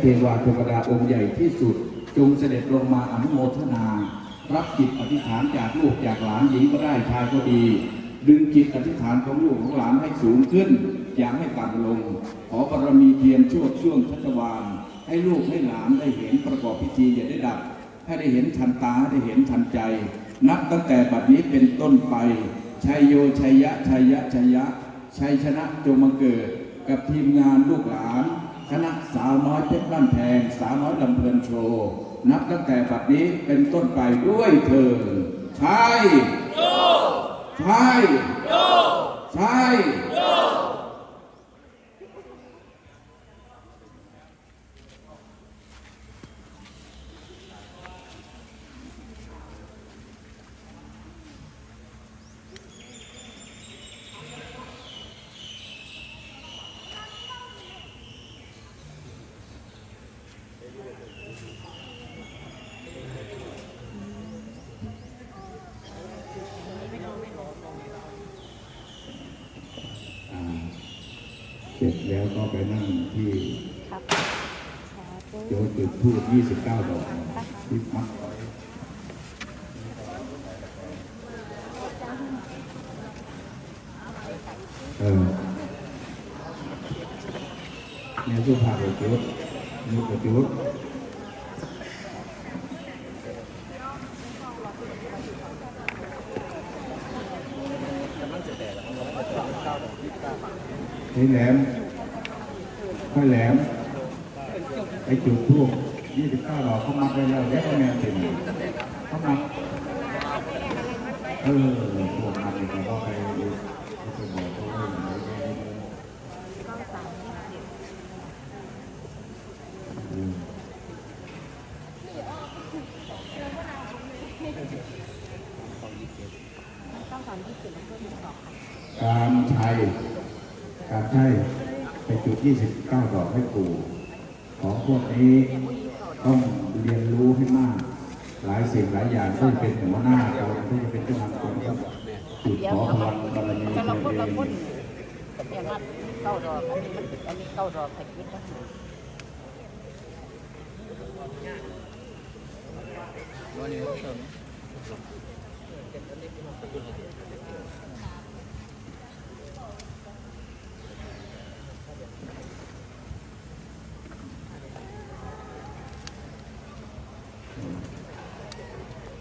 เทวาเทวดาองค์ใหญ่ที่สุด จงเสด็จลงมาอนุโมทนา รับจิตอธิษฐานจากลูกจากหลานหญิงก็ได้ชายก็ดี ดึงจิตอธิษฐานของลูกของหลานให้สูงขึ้น อย่าให้ต่ำลง ขอบารมีเทียนช่วงช่วงชัชวานให้ลูกให้หลานได้เห็นประกอบพิธีอย่าได้ดับ ให้ได้เห็นทันตาได้เห็นทันใจ นับตั้งแต่บัดนี้เป็นต้นไปชัยโยชัยยะชัยยะชัยยะชัยชนะจงมาเกิด กับทีมงานลูกหลาน คณะสาวน้อยเพชรบ้านแพงสาวน้อยลำเพลินโชว์ นับตั้งแต่บัดนี้เป็นต้นไปด้วยเถิดใช่ใช่ใช่ เสร็จแล้วก็ไปนั่งที่ครับสาธุโยนจุดทูบ29 ดอกที่มัดไว้เออเนี่ยสุภาพบุรุษมุขจุ ดนี่แหลมค่อยแหลมไปจุดทูบ29ดอกเขามัดไว้แล้วแล้วก็แมนเป็นเขามัดเออพวกมัดนี่ก็ไปไปบอกเขาว่าอย่างไรอืมต้องสอนที่เขียนแล้วก็มีต่อค่ะการชัย การใช้ไปจุด 29 ดอกให้ปู่ของพวกนี้ต้องเรียนรู้ให้มาก หลายสิ่งหลายอย่างที่เป็นหัวหน้าเราที่จะเป็นเจ้าทำคนก็จุดขอพลังบารมีแต่ตัวเอละคนงอย่างนั้เก้าดอกอันนี้มันอันนี้เก้าดอกแต่คิดว่า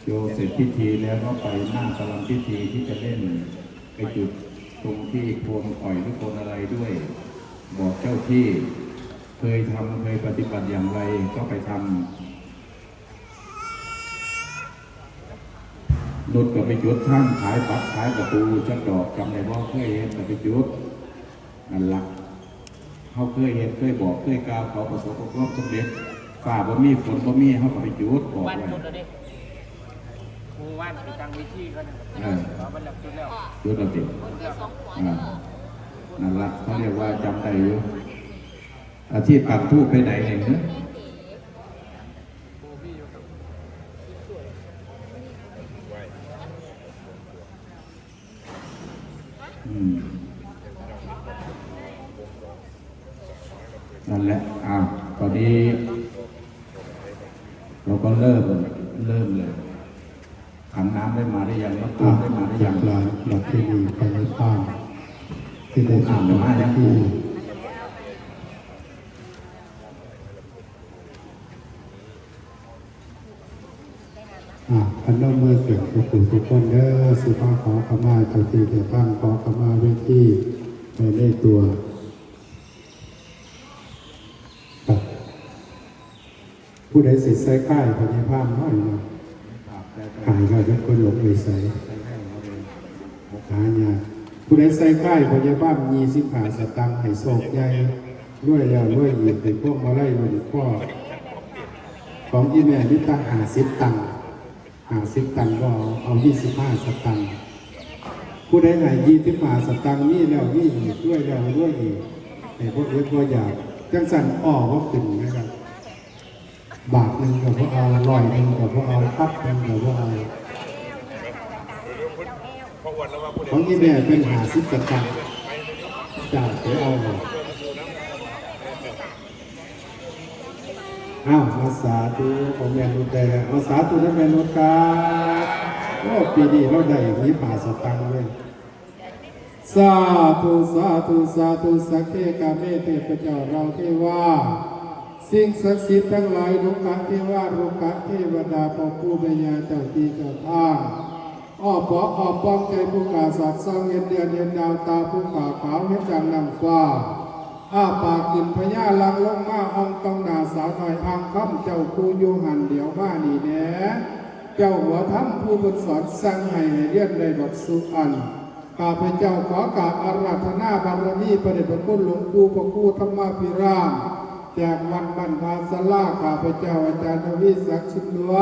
โยเสร็จพิธีแล้วก็ไปนั่งกำลังพิธีที่จะเล่นไปจุดตรงที่พวงอ่อยทุกคนอะไรด้วย บอกเจ้าที่เคยทำเคยปฏิบัติอย่างไรก็ไปทำนุดกับไปจุดท่านขายปักขายประตูจักดอกจำได้ว่เคยเห็นกับไปจุดนั่นหละ เขาเคยเห็นเคยบอกเคยกล่าวเขาประสบความสำเร็จฝ่าบ่มีฝนบ่มีเขาก็ไปจุดบอกวันไว้ จุดแล้วดิครูว่านไปกลางเวิธีก็นะเออเราบรรลับจุดแล้วจุดเราติอ่านั่นละเขาเรียกว่าจำได้อยู่อาที่ปักทูบไปไหนเองเนอะอืม นั่นแหละอ่าตอนนี้ เราก็เริ่มเริ่มเลยถังน้ำได้มาได้ยังน้ำอ่าตาได้มาได้ยังหลานหลักที่มีภายในบ้านที่ได้ทำหน้าที่อ่าพันนมือเกิดทุกคนทุกคนเด้อสิฟ้าขอขมาเจ้าที่เจ้าตั้งขอขมาเวทีไปในตัว ผู้ใดสิใส่ค่ายพญาพามน้อยเนาะหายก็ทุกคนหลงไปใส่หายยากผู้ใดใส่ค่ายพยาบาลยีสิบหาสตังให้โศกใหญ่รวยแล้วรวยอีกเป็นพวกมาไล่หลวงพ่อของอีแม่นี่ตั้งหาสิบตังหาสิบตังก็เอาเอายี่สิบห้าสตังผู้ใดห้ยี่สิบห้าสตังนี่แล้วนี่อีกด้วยแล้วด้วยอีกในพวกเอื้อพวกอยากจังสันอ้อว่าขึ้น บาทหนึ่งกับพวกเอาร้อยหนึ่งกับพวกเอาพับหนึ่งกับพวกเอาของยี่แม่เป็นหาสิบกระตังจากไปเอาอ้าวมาสาธุของแม่นุชได้แล้วมาสาธุนะแม่นุชครับโอ้ปีนี้เราได้อย่างนี้ป่าสตังเลยสาธุสาธุสาธุสักเทกาเมเทพเจ้าเราเทว่า สิ่งศักดิ์สิทธิ์ทั้งหลายลุกะเทวาลุกะเทวดาพ่อผู้เมียเจ้าที่เจ้าทางอ้อปออ้อป้องใจผู้กาสัตว์สร้างเงินเดือนเดือนดาวตาผู้ขาขาวเห็นดังนำฟ้าอ้าปากกินพญาลังลงมาอองต้องนาสาวหน่อยอ่างคำเจ้าคูอยู่หันเดี๋ยวมานี่แหน่เจ้าหัวทำผู้บนสอนสั่งให้ให้เรียนได้ดอกสุอันข้าพเจ้าขอกราบอาราธนาบารมีพระเดชพระคุณหลวงปู่พระครูธรรมพิราม จากวันบรรพาสลาข้าพเจ้าอาจารย์ทวีศักดิ์ชินเหลือ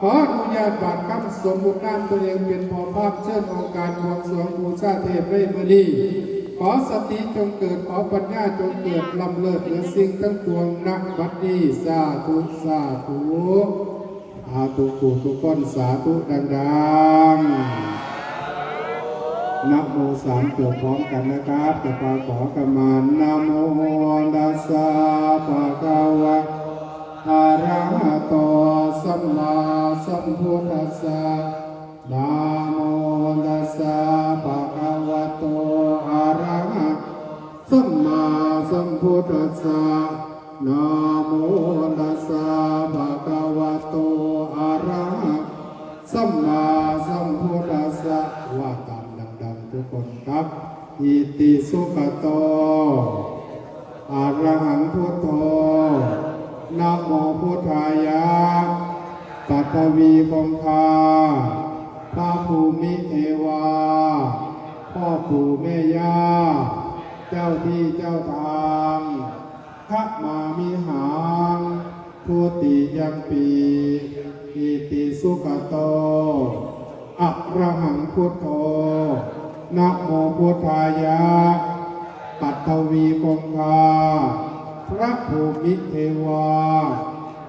ขออนุญาตบาทคำสมมุตินามตัวเองเป็นพอภาพเชิญองค์การบวงสรวงบูชาเทพเรมณีขอสติจงเกิดขอปัญญาจงเกิดลำเลิศเหนือสิ่งทั้งปวงนักบัดนี้สาธุสาธุอาตุกูทุกคนสาธุดังๆ นโมสามจบพร้อมกันนะครับจะปาขอกมานะโมตัสสะภะคะวะอะระหะโตสัมมาสัมพุทธัสสะนโมตัสสะภะคะวะโตอะระหะสัมมาสัมพุทธัสสะนโมตัสสะภะคะวะโตอะระหะสัมมา ทุกคนครับ อิติสุขโตอะระหังพุทโธนะโมพุทธายะปัทวีคงคาพระภูมิเทวา พ่อปู่แม่ย่า เจ้าที่เจ้าทางพระมามิหางพุติยังปีอิติสุขโตอะระหังพุทโธ นะโมพุทธายะ ปัทวีคงคา พระภูมิเทวา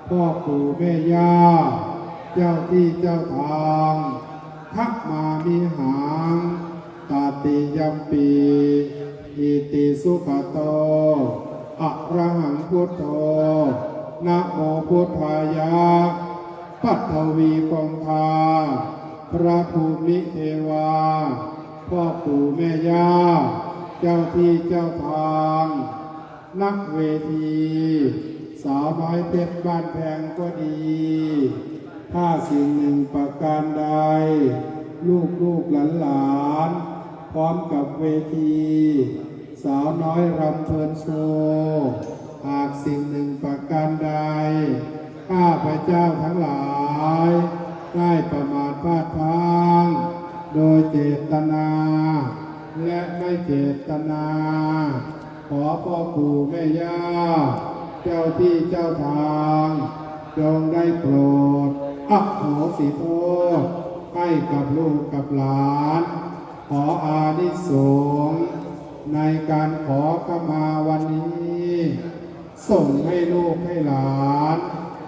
พ่อปู่แม่ย่า เจ้าที่เจ้าทางทักมามิหาง ตาติยัมปีอิติสุขโตอะระหังพุทโธนะโมพุทธายะ ปัทวีคงคา พระภูมิเทวา พ่อปู่แม่ย่า เจ้าที่เจ้าทาง นักเวที สาวน้อยเพชรบ้านแพงก็ดี ถ้าสิ่งหนึ่งประการใด ลูกลูกหลานหลานๆพร้อมกับเวที สาวน้อยรำเพลินโชว์หากสิ่งหนึ่งประการใด ข้าพระเจ้าทั้งหลาย ได้ประมาทพลาดพลั้ง โดยเจตนา และไม่เจตนา ขอพ่อปู่แม่ย่า เจ้าที่เจ้าทาง จงได้โปรดอโหสิโทษให้กับลูกกับหลาน ขออานิสงส์ในการขอขมาวันนี้ ส่งให้ลูกให้หลาน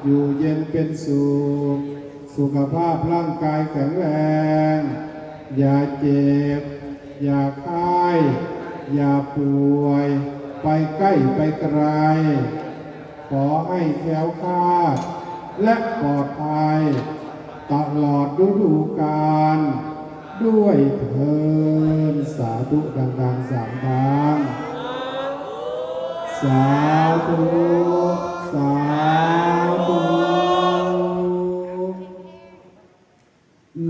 อยู่เย็นเป็นสุข สุขภาพร่างกายแข็งแรง อย่าเจ็บ อย่าไข้อย่าป่วย ไปใกล้ไปไกล ขอให้แค้วคลาด และปลอดภัย ตลอดฤดูกาลด้วยเทินสาธุดังๆสามครั้งสาธุสาธุ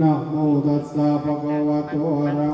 นะโมตัสสะภะคะวะ โตอะร